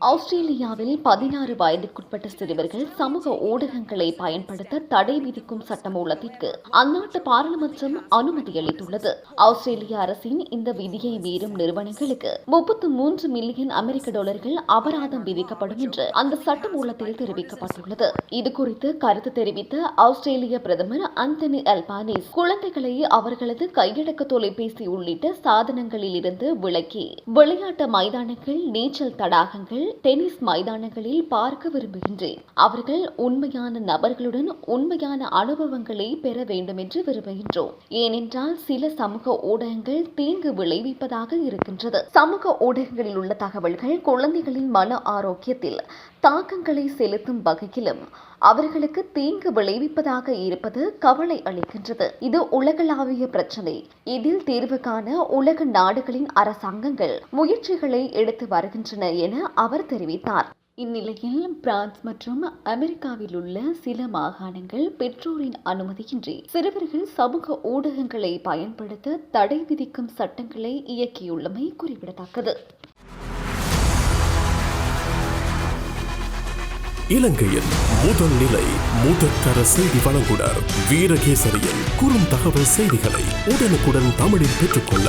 ஆஸ்திரேலியாவில் பதினாறு வயதிற்குட்பட்ட சிறுவர்கள் சமூக ஊடகங்களை பயன்படுத்த தடை விதிக்கும் சட்டமூலத்திற்கு அந்நாட்டு பாராளுமன்றம் அனுமதி அளித்துள்ளது. ஆஸ்திரேலிய அரசின் இந்த விதியை மீறும் நிறுவனங்களுக்கு முப்பத்து மூன்று மில்லியன் அமெரிக்க டாலர்கள் அபராதம் விதிக்கப்படும் என்று அந்த சட்டமூலத்தில் தெரிவிக்கப்பட்டுள்ளது. இதுகுறித்து கருத்து தெரிவித்த ஆஸ்திரேலிய பிரதமர் அந்தனி அல்பானிஸ் குழந்தைகளை அவர்களது கையடக்க தொலைபேசி உள்ளிட்ட சாதனங்களில் இருந்து விலக்கி விளையாட்டு மைதானங்கள் நீச்சல் தடாகங்கள் டென்னிஸ் மைதானங்களில் பார்க்க விரும்புகின்றேன். அவர்கள் உண்மையான நபர்களுடன் உண்மையான அனுபவங்களை பெற வேண்டும் என்று விரும்புகின்றோம். ஏனென்றால் சில சமூக ஊடகங்கள் தீங்கு விளைவிப்பதாக இருக்கின்றது. சமூக ஊடகங்களில் உள்ள தகவல்கள் குழந்தைகளின் மன ஆரோக்கியத்தில் தாக்கங்களை செலுத்தும் வகையிலும் அவர்களுக்கு தீங்கு விளைவிப்பதாக இருப்பது கவலை அளிக்கின்றது. இது உலகளாவிய பிரச்சனை. இதில் தீர்வு காண உலக நாடுகளின் அரசாங்கங்கள் முயற்சிகளை எடுத்து வருகின்றன. என அவர் தெரிவித்தார். இந்நிலையில் பிரான்ஸ் மற்றும் அமெரிக்காவில் உள்ள சில மாகாணங்கள் பெற்றோரின் அனுமதியின்றி சிறுவர்கள் சமூக ஊடகங்களை பயன்படுத்த தடை விதிக்கும் சட்டங்களை இயக்கியுள்ளமை குறிப்பிடத்தக்கது. இலங்கையின் முதல் நிலை முதற்கர செய்தி வழங்குனர் வீரகேசரியின் குறும் தகவல் செய்திகளை உடனுக்குடன் தமிழில் பெற்றுக்கொள்ள